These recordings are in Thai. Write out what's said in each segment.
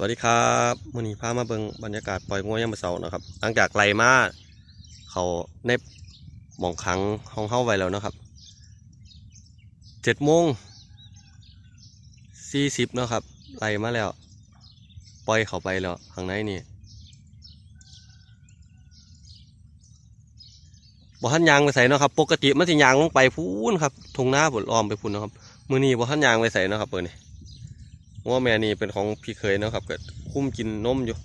สวัสดีครับมื่อนี้พามาเบิงบรรยากาศปล่อยงัวยามมื้อเช้านะครับหลังจากไล่มาเขาในหมองขังห้องเฮาไว้แล้วนะครับเจ็ดโมงสี่สิบนาะครับไล่มาแล้ว ปล่อยเขาไปแล้วข้างในนี่บ่ทันยางไปใส่นาะครับ ปกติมันสิยางลงไปพูนครับทงหน้าผลอ้อมไปพูนนะครับ มือนี้บ่ทันยางไปใส่นาะครับเปิดนี่ งัวแม่นี่เป็นของพี่เคยนะครับก็คุ้มกินนมอยู่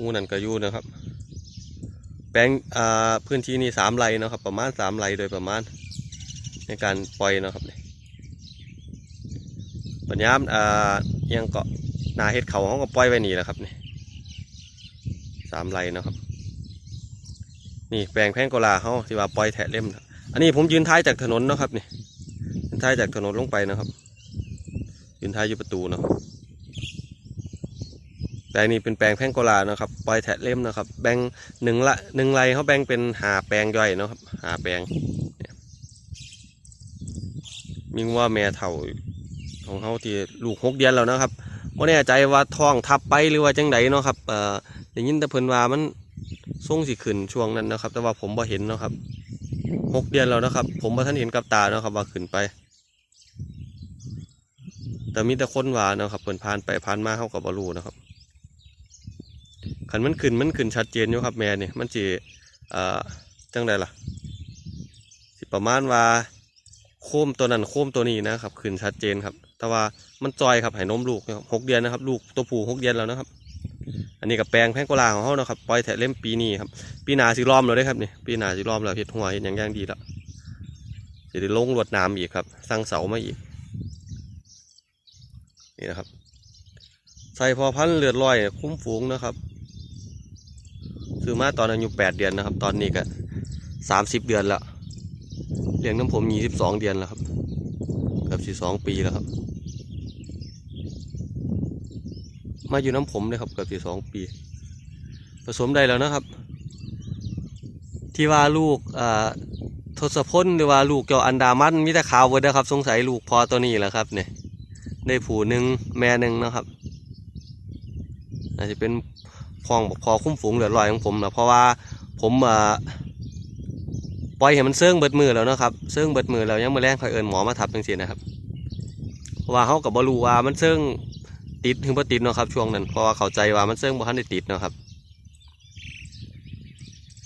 งูนั่นก็อยู่นะครับ แปลงอ่าพื้นที่นี่สามไร่นะครับ ประมาณสามไร่โดยประมาณ ในการปล่อยนะครับเนี่ปัญญามอ่ายังเกาะนาเฮ็ดเขาเขาก็ปล่อยไว้นี่แหละครับนี่สามไร่นะครับ นี่แปลงแพงโกลาเขาที่ว่าปล่อยแถะเล่ม อันนี้ผมยืนท้ายจากถนนนะครับนี่ยืนท้ายจากถนนลงไปนะครับ ยืนท้ายอยู่ประตูเนาะแปลงนี้เป็นแปลงแพ่งโกลานะครับปล่อยแทะเล่มนะครับ แบ่งหนึ่งละหนึ่งไรเขาแบ่งเป็นหาแปลงย่อยนะครับ หาแปลงเนี่ยมีงัว่าแม่เถ่าของเขาที่ลูกหกเดือนแล้วนะครับไม่แน่ใจว่าท้องทับไปหรือว่าจังไดเนาะครับเอ่อได้ยินแต่เพิ่นว่ามันทรงสิขึ้นช่วงนั้นนะครับ แต่ว่าผมบ่เห็นนะครับหกเดือนแล้วนะครับ ผมบ่ทันเห็นกับตาเนาะครับว่าขึ้นไป แต่มีแต่คนว่านะครับเปินผ่านไปผ่านมาเขากับบรูนะครับขันมันขึ้นมันขึ้นชัดเจนอยู่ครับแม่นี่มันจีอ่าจังไดล่ะ สิประมาณว่าโค้มตัวนั้นโค้มตัวนี้นะครับขึ้นชัดเจนครับ แต่ว่ามันจอยครับให้นมลูกครับหกเดือนนะครับ ลูกตัวผู้หกเดือนแล้วนะครับ อันนี้กับแปลงแพงโกลาของเขานะครับปล่อยแถะเล่มปีนี้ครับ ปีหนาสิล้อมเราได้ครับนี่ปีหนาสิล้อมเราเห็ดหัวเห็ดอย่างย่างดีแล้วจะได้ลงรวดน้ำอีกครับสร้างเสามาอีก นี่นะครับ ใส่พอพันเลือดลอย คุ้มฝูงนะครับซื้อมาตอนอายุแปดเดือนนะครับ ตอนนี้ก็สามสิบเดือนแล้วเลี้ยงน้ำผมยี่สิบสองเดือนแล้วครับเกือบสิบสองปีแล้วครับ มาอยู่น้ำผมเลยครับเกือบสิบสองปี ผสมได้แล้วนะครับ ที่ว่าลูกอ่าทศพลหรือว่าลูกเจ้าอันดามันมีแต่ขาวเวิร์นะครับ สงสัยลูกพอตัวนี้แหละครับเนี่ย ได้ผูหนึ่งแม่หนึ่งนะครับอาจจะเป็นพองบอกพอคุ้มฝูงเหลือลอยของผมนะเพราะว่าผมอ่าปล่อยให้มันเสื่องเบิดมือแล้วนะครับเสื่องเบิดมือแล้วยังมาแรงคอยเอินหมอมาทับจังซี่นะครับว่าเขากับบรูว่ามันเสื่องติดถึงบ่ติดนะครับ ช่วงนั้นเพราะว่าเข้าใจว่ามันเสื่องบ่ทันได้ติดนะครับ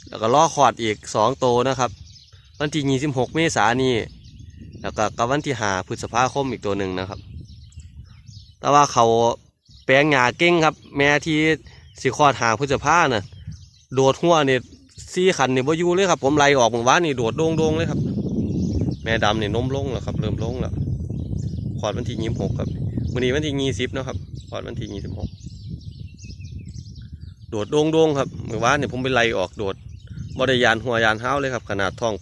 แล้วก็ล่อขอดอีกสองโตวนะครับ วันที่ยี่สิบหกเมษายนนี่แล้วก็กับวันที่หาพฤษภาคมอีกตัวหนึ่งนะครับ แต่ว่าเขาแปลงหญ้าเก่งครับ แม่ที่สิคอดหางพฤษภาน่ะ โดดหัวนี่ซี่ขันนี่บ่อยู่เลยครับ ผมไล่ออกเมื่อวานนี่โดดโด่งๆเลยครับ แม่ดำนี่นมลงแล้วครับ เริ่มลงแล้วคลอดวันที่ยี่สิบหกครับวันนี้วันที่ยี่สิบนะครับคลอดวันที่ยี่สิบหกโดดโด่งๆครับเมื่อวานนี่ผมไปไล่ออกโดดบ่ได้ยานหัวยานเท้าเลยครับ ขนาดท้อง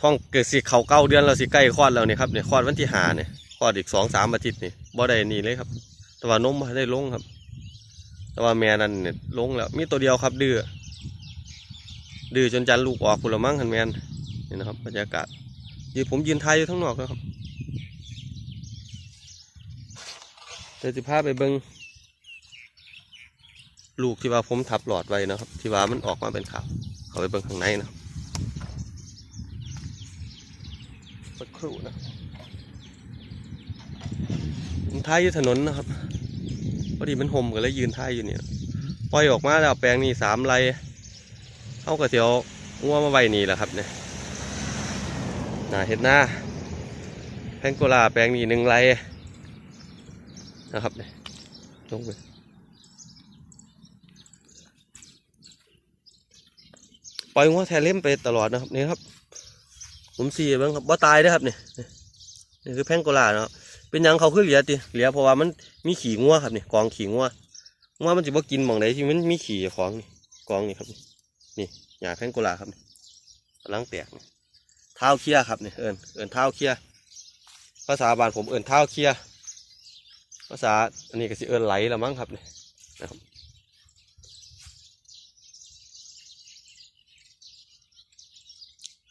ท้องเกิดสิเขาเก้าเดือนแล้วสิใกล้คลอดแล้วนี่ยครับเนี่ยคลอดวันที่หาเนี่ยคลอดอีกสองสามอาทิตย์นี่ บ่ได้นี่เลยครับ แต่ว่านมบ่ได้ลงครับ แต่ว่าแม่นั่นเนี่ยลงแล้ว มีตัวเดียวครับ ดื้อดื้อจนจันลูกออกคุณละมั่งคันแมนนี่นะครับบรรยากาศยืนผมยืนไทายอยู่ทั้งนอกแล้วครับเดี๋ยวจะพาไปเบิงลูกที่ว่าผมทับหลอดไว้นะครับ ที่ว่ามันออกมาเป็นขาวเขาไปเบิงข้างในนะสักครู่นะ ท้ายอยู่ถนนนะครับพอดีมันห่มก็เลยยืนท้ายอยู่เนี่ยปล่อยออกมาแล้วแปลงนี่สามไรเอากระเทียวงัวมาไว้นี่แหละครับเนี่ยน้าเห็ดหน้าแพงโกลาแปลงนี่หนึ่งไรนะครับเนี่ยลงไปปล่อยงัวแทเล่มไปตลอดนะครับนี่ครับผมสีบ้างครับบ่ตายเด้ครับเนี่ยนี่คือแพงโกลาเนาะ เป็นยังเขาคือเหลียติเหลียเพราะว่ามันมีขี่งัวครับนี่กองขี่งัวงัวมันจะบ่กินหมองใดที่มันมีขี่ของนี่กองนี่ครับ นี่นี่หญ้าแพงโกลาครับนี่กำลังแตกนี่เท้าเคี้ยครับนี่เอิญเอิญเท้าเคี้ยภาษาบ้านผมเอิญเท้าเคี้ยภาษาอันนี้ก็สิเอิญไหลละมั้งครับนี่นะครับ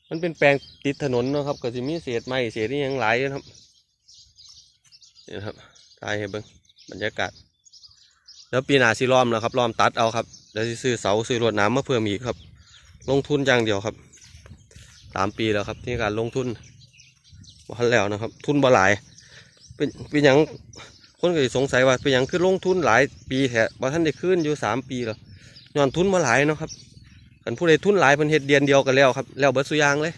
มันเป็นแปลงติดถนนนะครับ ก็จะมีเศษไม้เศษนี่ยังไหลนะครับ นี่นะครับถถ่ายให้เบิ่งบรรยากาศ แล้วปีหน้าสิล้อมแล้วครับล้อมตัดเอาครับแล้วซื้อเสาซื้อรวดหน้ำมาเพิ่มอีกครับ ลงทุนอย่างเดียวครับสามปีแล้วครับที่การลงทุนวันแล้วนะครับ ทุนบ่หลาย เป็นเป็นหยังคนก็สิสงสัยว่าเป็นหยังคือลงทุนหลายปีแท้บ่ทันได้คืนอยู่สามปีแล้วย้อนทุนบ่หลายเนาะครับคันผู้ใดทุนหลายเพิ่นเฮ็ดเดือนเดียวกันแล้วครับ แล้วเบิดสุยางเลย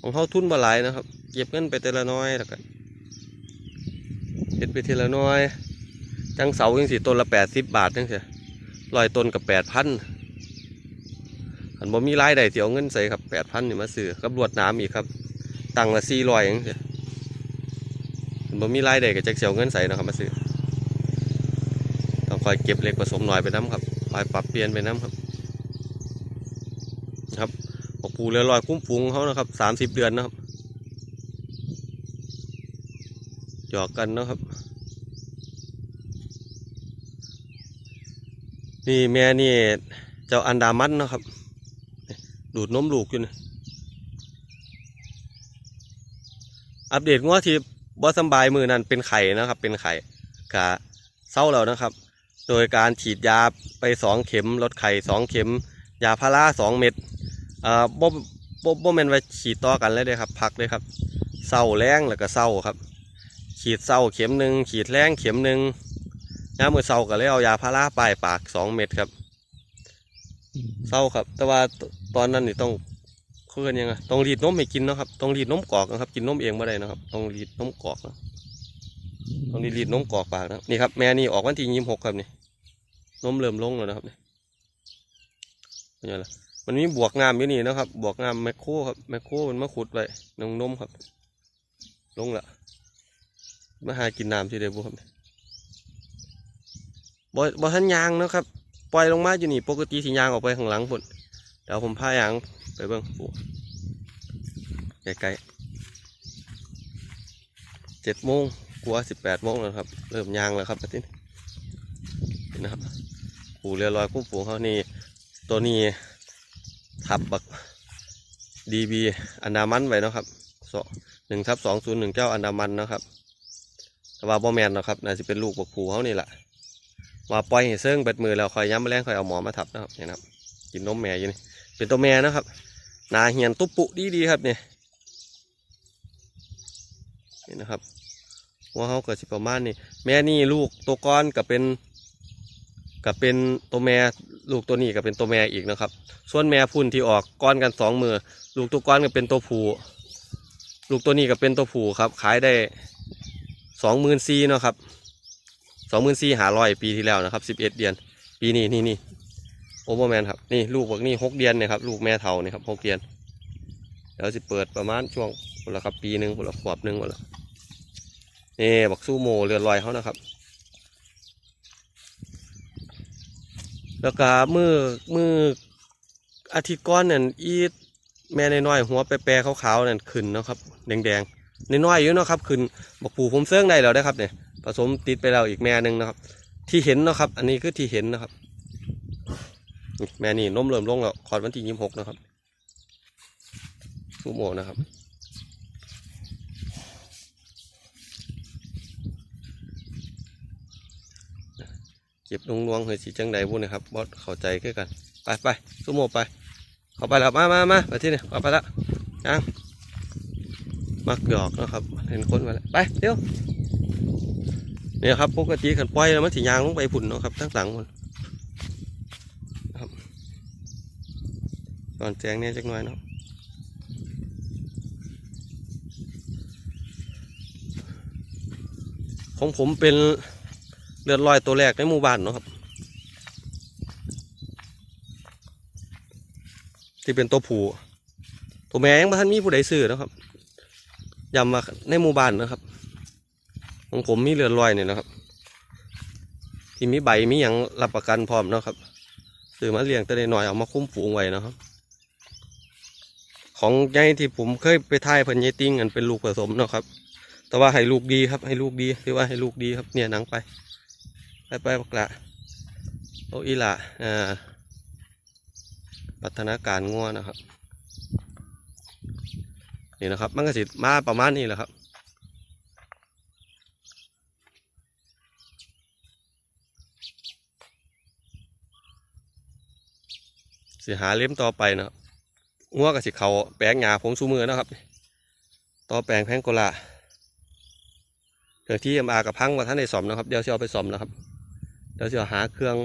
ของเขาทุนบ่หลายนะครับ เก็บเงินไปแต่ละน้อยแล้วกัน เฮ็ดไปทีละน้อย จังเสาจังสิต้นละแปดสิบบาทจังเสียร้อยต้นกับแปดพันอันบ่มีรายได้เสียเอาเงินใส่ครับแปดพันนี่มาซื้อกับรวดน้ำอีกครับ ตังละสี่ร้อยจังเสียอันบ่มีรายได้ก็จักเสียเอาเงินใส่นะครับมาซื้อต้องคอยเก็บเล็กผสมหน่อยไปน้ำครับคอยปรับเปลี่ยนไปน้ำครับ ครับปูเรือลอยคุ้มฟูงเขานะครับสามสิบเดือนนะครับ หยอกกันนะครับ นี่แม่นี่เจ้าอันดามันนะครับ ดูดนมลูกอยู่นะอัปเดตงวดที่บ่สบายมือนั้นเป็นไข่นะครับ เป็นไข่กะเศร้าแล้วนะครับ โดยการฉีดยาไปสองเข็มลดไข่สองเข็ม ยาพาราสองเม็ดอ่าบ่บ่บ่แม่นว่าฉีดต่อกันเลยเด้ครับ พักเลยครับเศร้าแรงแล้วก็เศร้าครับ ฉีดเศร้าเข็มหนึ่งฉีดแรงเข็มหนึ่งน้ำมือเศร้าก็เลยเอายาพาราปลายปากสองเม็ดครับเศร้าครับ แต่ว่าตตอนนั้นนี่ต้องเขาเรียกยังไงต้องรีดนมให้กินเนาะครับต้องรีดนมกอกนะครับ กินนมเองไม่ได้นะครับต้องรีดนมกอกนะต้องรีดนมกอกปากนะนี่ครับแม่นี่ออกวันที่ยี่สิบหกครับนี่นมเริ่มลงแล้วนะครับนี่เป็นไงล่ะมันมีบวกงามอยู่นี่นะครับ บวกงามแมคโครครับแมคโครมันมาขุดไว้นมนมครับ ลงละ มาหากินน้ำที่เดียวบุครับบ่บ่ทันยางนะครับ ปล่อยลงมาอยู่นี่ปกติสิยางออกไปข้างหลังพุ่นเดี๋ยวผมพายางไปเบิ่งโอใกล้ๆเจ็ดโมงกลัวสิบแปดโมงแล้วครับ เริ่มยางแล้วครับทินี่นะครับปูเรือลอยกุ้งฝูงเขานี่ตัวนี้ทับบักดีบีอันดามันไว้นะครับสองหนึ่งทับสองศูนย์หนึ่งเจ้าอันดามันนะครับ แต่ว่าบ่แมนเนาะครับน่าจะเป็นลูกบกผูเขานี่แหละว่าปล่อยให้เซิงเบ็ดมือแล้วคอยย้ำแมลงคอยเอาหมอมาทับนะครับเนี่ยนะครับกินนมแม่อยู่นี่เป็นตัวแม่นะครับนาเหียนตุ๊ปุดีดีครับเนี่ยนี่นะครับหัวเขาเกิดสิประมาณนี้แม่นี่ลูกตัวก้อนกับเป็นกับเป็นตัวแม่ลูกตัวนี้กับเป็นตัวแม่อีกนะครับ ส่วนแม่พุ่นที่ออกก้อนกันสองมือ ลูกตัวก้อนก็เป็นตัวผูลูกตัวนี้ก็เป็นตัวผูครับ ขายได้ สองหมื่นซีเนาะครับสองหมื่นสี่หาร้อยปีที่แล้วนะครับสิบเอ็ดเดือน ปีนี้นี่นี่โอเวอร์แมนครับนี่ลูกพวกนี้หกเดือนเนี่ยครับลูกแม่เท่านี่ครับหกเดือนเดี๋ยวสิเปิดประมาณช่วงพุ่นละครับปีหนึ่งพุ่นละขวบหนึ่งพุ่นละนี่บักซูโมเรือลอยเขานะครับ แล้วก็มือมืออาทิตย์ก้อนนั่นอีแม่น้อยหัวแปรๆขาวๆนั่นขึ้นเนาะครับ แดงๆ น้อยๆอยู่เนาะครับขึ้นบักปูผมเสื่องได้แล้วได้ครับเนี่ยผสมติดไปแล้วอีกแม่หนึ่งนะครับ ที่เห็นเนาะครับ อันนี้คือที่เห็นนะครับแม่นี่นมเริ่มลงแล้วคอดวันที่ยี่สิบหกนะครับทุกโมนะครับเก็บลงลวงเฮยสีจังใดบุญนะครับบอสเข้าใจกันไปไปสุโมไปเข้าไปแล้วมามามาไปที่นี่เอาไปละยัง มักหยอกนะครับ เห็นคนมาแล้ว ไปเดี๋ยวเนี่ยครับปกติขันปล่อยแล้วมันสิยางลงไปผุ่นเนาะครับทั้งหลังมันครับก่อนแจงเนี่ยจักหน่อยเนาะของผมเป็นเลือดลอยตัวแรกในหมู่บ้านเนาะครับ ที่เป็นตัวผู้ตัวแม่ยังบ่ทันมีผู้ใดซื้อเนาะครับ ยำมาในหมู่บ้านนะครับ ของผมมีเรือนลอยเนี่ยนะครับ ที่มีใบมีอย่างรับประกันพร้อมนะครับซื้อมาเลี้ยงแต่หน่อยเอามาคุ้มฝูงไว้นะครับ ของใหญ่ที่ผมเคยไปถ่ายเพันยายติ้งอันเป็นลูกผสมนะครับ แต่ว่าให้ลูกดีครับ ให้ลูกดีคือว่าให้ลูกดีครับ เนี่ยหนังไป ไปไปบักละโอ้อีละอ่าพัฒนาการงัวนะครับ นี่นะครับ มันก็สิมาประมาณนี้แหละครับ สิหาเลี้ยมต่อไปนะครับงัวกับสิเขาแปลงหยาผงสูมือนะครับ ต่อแปลงแพงโกลาเครื่อที่มากับพังมาท่านในสมนะครับ เดี๋ยวเสียเอาไปสมนะครับ เดี๋ยวเสียหาเครื่อง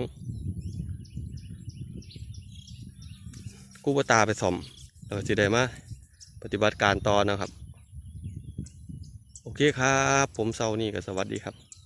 กู้ตาไปสมเดี๋ยวสิได้มา ปฏิบัติการต่อนะครับ โอเคครับ ผมเซานี่ก็สวัสดีครับ